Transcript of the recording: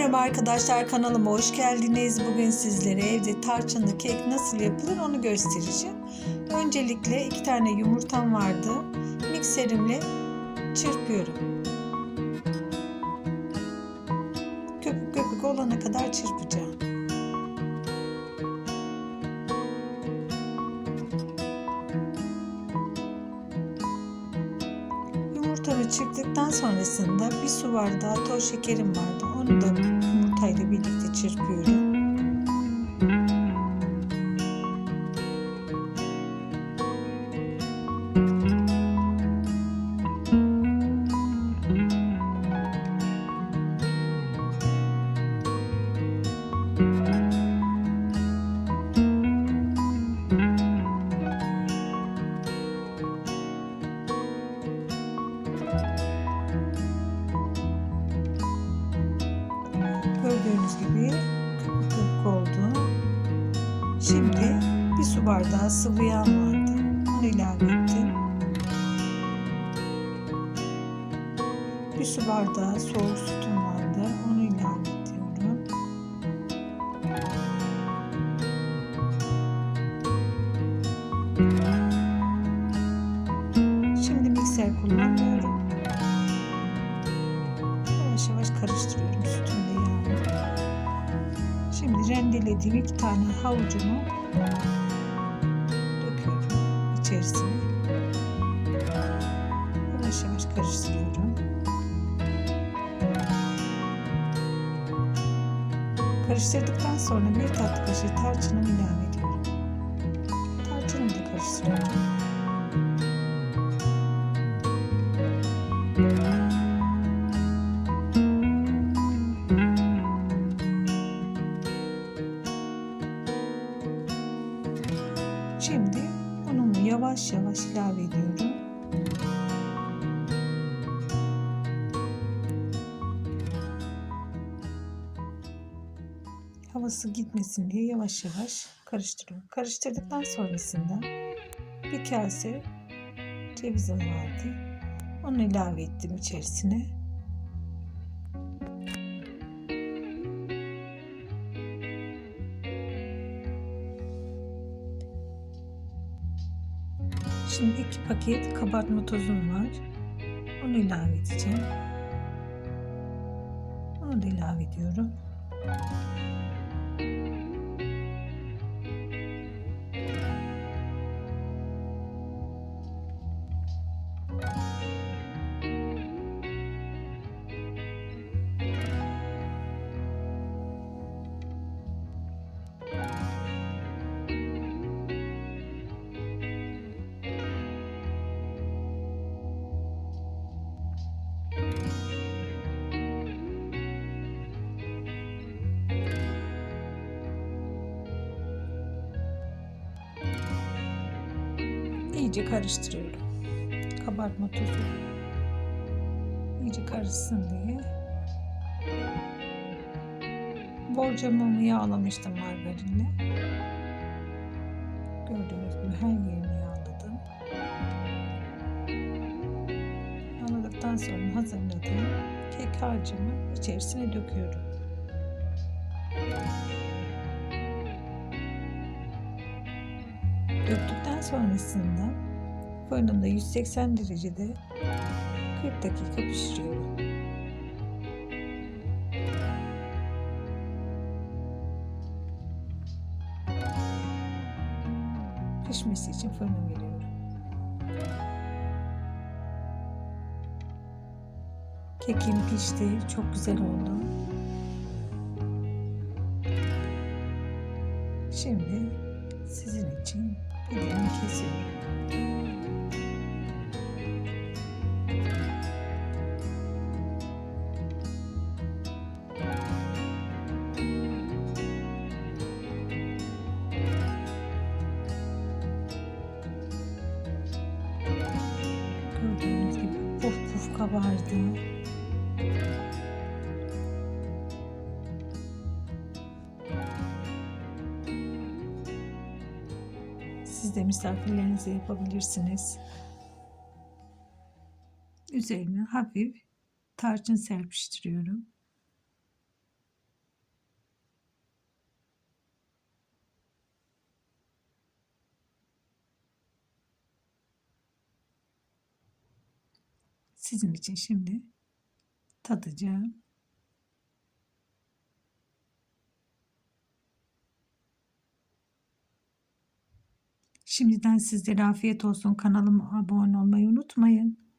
Merhaba arkadaşlar kanalıma hoş geldiniz. Bugün sizlere evde tarçınlı kek nasıl yapılır onu göstereceğim. Öncelikle iki tane yumurtam vardı. Mikserimle çırpıyorum. Köpük köpük olana kadar çırpacağım. Yumurtamı çırptıktan sonrasında bir su bardağı toz şekerim vardı. Onu da yumurtayla birlikte çırpıyorum. Gördüğünüz gibi köpük oldu. Şimdi bir su bardağı sıvı yağ vardı. Onu ilave ettim. Bir su bardağı soğuk sütüm vardı. Onu ilave ediyorum. Şimdi Şimdi rendelediğim iki tane havucumu döküyorum içerisine. Yavaş yavaş karıştırıyorum. Karıştırdıktan sonra bir tatlı kaşığı tarçınımı ilave ediyorum. Tarçınımı da karıştırıyorum. Yavaş yavaş ilave ediyorum. Havası gitmesin diye yavaş yavaş karıştırıyorum. Karıştırdıktan sonrasında bir kase cevizim vardı. Onu ilave ettim içerisine. Şimdi iki paket kabartma tozum var. Onu ilave edeceğim. Onu da ilave ediyorum. İyice karıştırıyorum. Kabartma tozu iyice karışsın diye. Borcamımı yağlamıştım margarinle. Gördüğünüz gibi her yerini yağladım. Yağladıktan sonra hazırladığım kek harcımı içerisine döküyorum. Döktükten sonrasında fırınımda 180 derecede 40 dakika pişiriyorum. Pişmesi için fırına veriyorum. Kekim pişti, çok güzel oldu. Şimdi sizin için dilim kesiyorum. Gördüğünüz gibi puf puf kabardı. siz de misafirlerinize yapabilirsiniz. Üzerine hafif tarçın serpiştiriyorum. Sizin için şimdi tadacağım. Şimdiden sizlere afiyet olsun. Kanalıma abone olmayı unutmayın.